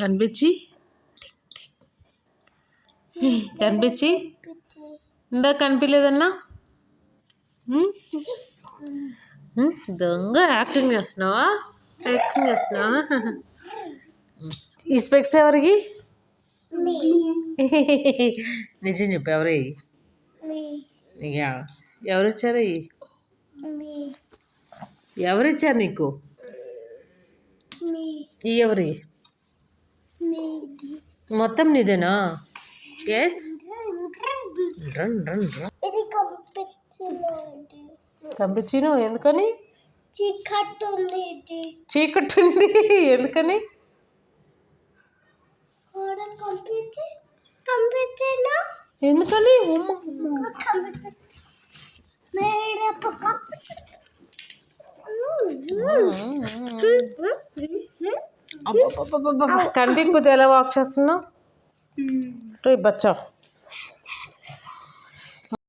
కనిపించి కనిపించి ఇందాక కనిపించలేదన్నా? దొంగ యాక్టింగ్ చేస్తున్నావా? యాక్టింగ్ చేస్తున్నావా? ఈ స్పెక్స్ ఎవరికి? నిజం చెప్పు ఎవరి? ఎవరు ఇచ్చారు ఎవరు ఇచ్చారు నీకు? ఈ ఎవరి? మొత్తం నీదేనా? ఎస్ పంపించిను ఎందుకని? చీకట్ ఉంది ఇది చీకటి ఉంది ఎందుకని? ఎందుకని మేడప కనిపించకపోతే ఎలా వాక్ చేస్తున్నావు? రే బచ్చా.